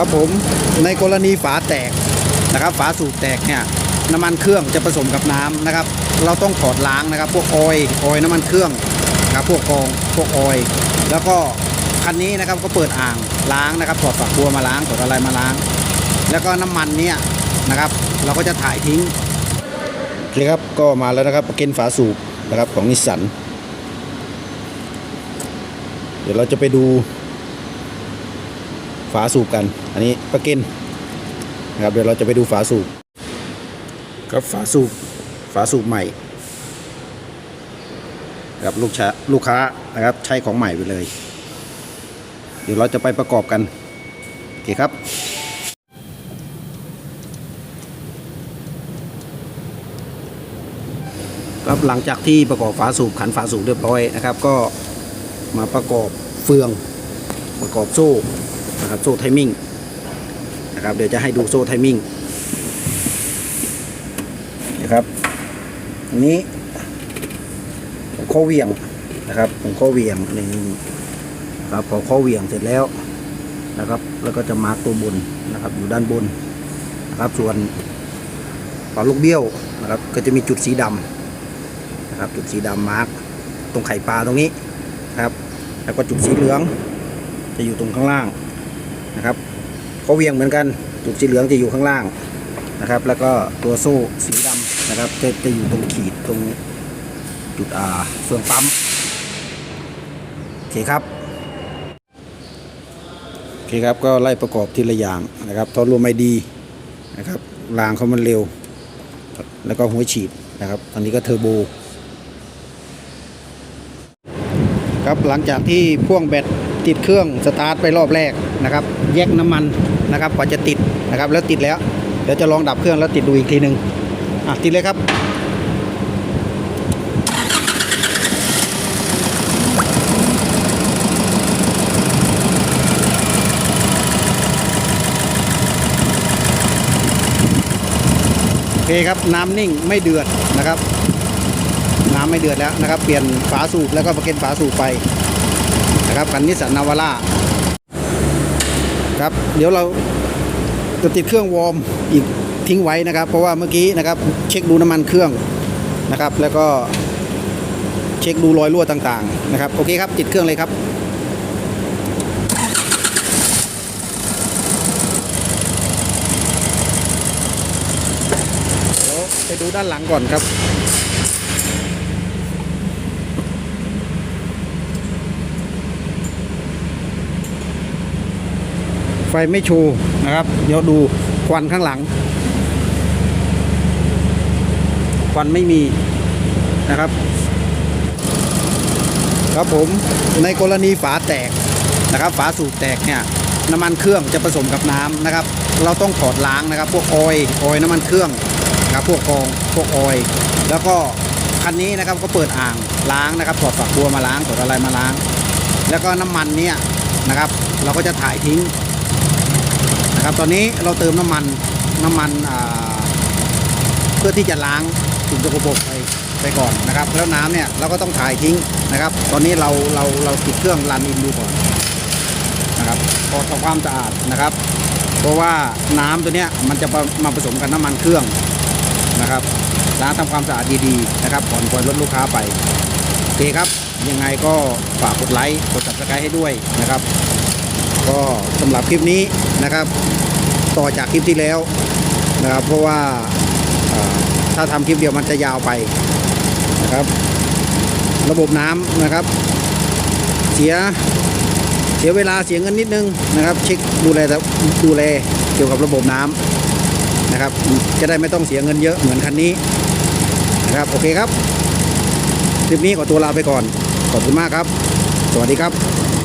ครับผมในกรณีฝาแตกนะครับ ฝาสูบแตกเนี่ยน้ำมันเครื่องจะผสมกับน้ำนะครับ เราต้องถอดล้างนะครับ พวกออยออยน้ำมันเครื่องนะครับพวกกองพวกออยแล้วก็คันนี้นะครับก็เปิดอ่างล้างนะครับถอดฝักบัวมาล้างถอดอะไรมาล้าง แล้วก็น้ำมันเนี่ยนะครับ เราก็จะถ่ายทิ้งโอเคครับก็มาแล้วนะครับประเก็นฝาสูบนะครับของนิสสันเดี๋ยวเราจะไปดู ฝาสูบกัน อันนี้ประเก็นนะครับเดี๋ยวเราจะไปดูฝาสูบครับฝาสูบฝาสูบใหม่ครับลูกค้าลูกค้านะครับใช้ของใหม่ไปเลย เดี๋ยวเราจะไปประกอบกันโอเคครับครับหลังจากที่ประกอบฝาสูบขันฝาสูบเรียบร้อยนะครับ ก็มาประกอบเฟือง ประกอบโซ่ นะครับโซ่ไทมิ่งนะครับเดี๋ยวจะให้ดูโซ่ไทมิ่งนะครับอันนี้ผมข้อเหวียงนะครับผมข้อเหวียงนี่ครับพอข้อเหวียงเสร็จแล้วนะครับ แล้วก็จะมาร์กตัวบนนะครับ อยู่ด้านบนนะครับส่วนฝาลูกเบี้ยวนะครับ ก็จะมีจุดสีดำนะครับ จุดสีดำมาร์กตรงไข่ปลาตรงนี้นะครับ แล้วก็จุดสีเหลือง จะอยู่ตรงข้างล่าง นะครับเขาเวียงเหมือนกันจุดสีเหลืองจะอยู่ข้างล่างนะครับ แล้วก็ตัวโซ่สีดำนะครับ จะจะอยู่ตรงขีดตรงจุดอ่าเฟืองปั๊มโอเคครับโอเคครับก็ไล่ประกอบทีละอย่างนะครับทอรวมไม่ดีนะครับรางเขามันเร็ว แล้วก็หัวฉีดนะครับ ตอนนี้ก็เทอร์โบ ครับหลังจากที่พ่วงแบตติดเครื่องสตาร์ทไปรอบแรกนะครับ แยกน้ำมันนะครับกว่าจะติดนะครับแล้วติดแล้ว เดี๋ยวจะลองดับเครื่องแล้วติดดูอีกทีหนึ่งอะติดเลยครับโอเคครับน้ำนิ่งไม่เดือดนะครับ น้ำไม่เดือดแล้วนะครับ เปลี่ยนฝาสูบแล้วก็ประเก็นฝาสูบไปนะครับคันนิสสันนาวาร่าครับเดี๋ยวเราจะติดเครื่องวอร์มอีกทิ้งไว้นะครับ เพราะว่าเมื่อกี้นะครับเช็คดูน้ำมันเครื่องนะครับ แล้วก็เช็คดูรอยรั่วต่างๆนะครับโอเคครับติดเครื่องเลยครับเดี๋ยวไปดูด้านหลังก่อนครับ ไฟไม่โชว์นะครับ เดี๋ยวดูควันข้างหลัง ควันไม่มีนะครับ ครับผมในกรณีฝาแตกนะครับ ฝาสูบแตกเนี่ยน้ำมันเครื่องจะผสมกับน้ำนะครับ เราต้องถอดล้างนะครับ พวกออยออยน้ำมันเครื่องครับพวกกองพวกออยแล้วก็คันนี้นะครับก็เปิดอ่างล้างนะครับถอดฝักบัวมาล้างถอดอะไรมาล้าง แล้วก็น้ำมันเนี่ยนะครับ เราก็จะถ่ายทิ้ง นะครับตอนนี้เราเติมน้ำมันน้ำมันเพื่อที่จะล้างสิ่งสกปรกไปไปก่อนนะครับ แล้วน้ำเนี่ยเราก็ต้องถ่ายทิ้งนะครับ ตอนนี้เราเราเราติดเครื่องรันอินดูก่อนนะครับพอทำความสะอาดนะครับ เพราะว่าน้ำตัวเนี้ยมันจะมาผสมกับน้ำมันเครื่องนะครับล้างทำความสะอาดดีๆนะครับก่อนปล่อยรถลูกค้าไปโอเคครับยังไงก็ฝากกดไลค์กด subscribe ให้ด้วยนะครับ ก็สำหรับคลิปนี้นะครับ ต่อจากคลิปที่แล้วนะครับ เพราะว่าถ้าทำคลิปเดียวมันจะยาวไปนะครับ ระบบน้ำนะครับ เสียเสียเวลาเสียเงินนิดนึงนะครับ เช็คดูแลดูแลเกี่ยวกับระบบน้ำนะครับ จะได้ไม่ต้องเสียเงินเยอะเหมือนคันนี้นะครับโอเคครับคลิปนี้ขอตัวลาไปก่อนขอบคุณมากครับ สวัสดีครับ